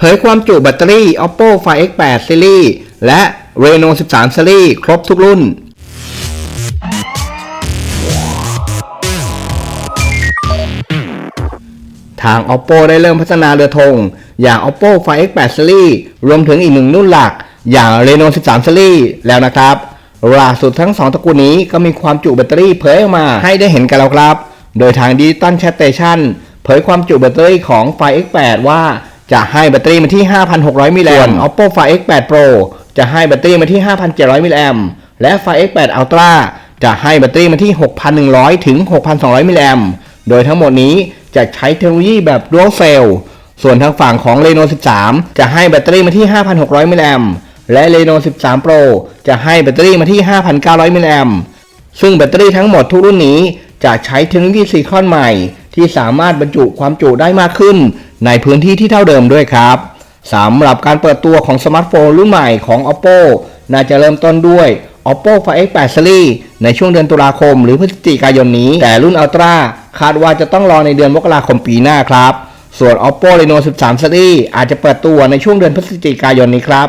เผยความจุแบตเตอรี่ Oppo Find X8 Series และ Reno 13 Series ครบทุกรุ่น ทาง Oppo ได้เริ่มพัฒนาเรือธง อย่าง Oppo Find X8 Series รวมถึงอีกหนึ่งรุ่นหลัก อย่าง Reno 13 Series แล้วนะครับล่าสุดทั้ง 2ตระกูลนี้ก็มีความจุแบตเตอรี่เผยออกมาให้ได้เห็นกันแล้วครับ โดยทาง Digital Chat Station เผยความจุแบตเตอรี่ของ Find X8 ว่า จะให้แบตเตอรี่มาที่ 5,600 มิลลิแอม Oppo Find X8 Pro จะให้แบตเตอรี่มาที่ 5,700 มิลลิแอม และ Find X8 Ultra จะให้แบตเตอรี่มาที่ 6,100 ถึง 6,200 มิลลิแอม โดยทั้งหมดนี้จะใช้เทคโนโลยีแบบ Dual Cell ส่วนทางฝั่งของ Reno 13 จะให้แบตเตอรี่มาที่ 5,600 มิลลิแอม และ Reno 13 Pro จะให้แบตเตอรี่มาที่ 5,900 มิลลิแอม ซึ่งแบตเตอรี่ทั้งหมดทุกรุ่นนี้จะใช้เทคโนโลยีซิลิคอนใหม่ ที่สามารถบรรจุความจุได้มากขึ้น ในพื้นที่ที่เท่าเดิมด้วยครับสำหรับการเปิดตัวของสมาร์ทโฟนรุ่นใหม่ของ Oppo น่าจะเริ่มต้นด้วย Oppo Find X8 Series ในช่วงเดือนตุลาคม หรือพฤศจิกายนนี้ แต่รุ่น Ultra คาดว่าจะต้องรอในเดือนมกราคมปีหน้าครับ ส่วน Oppo Reno 13 Series อาจจะเปิดตัวในช่วงเดือนพฤศจิกายนนี้ครับ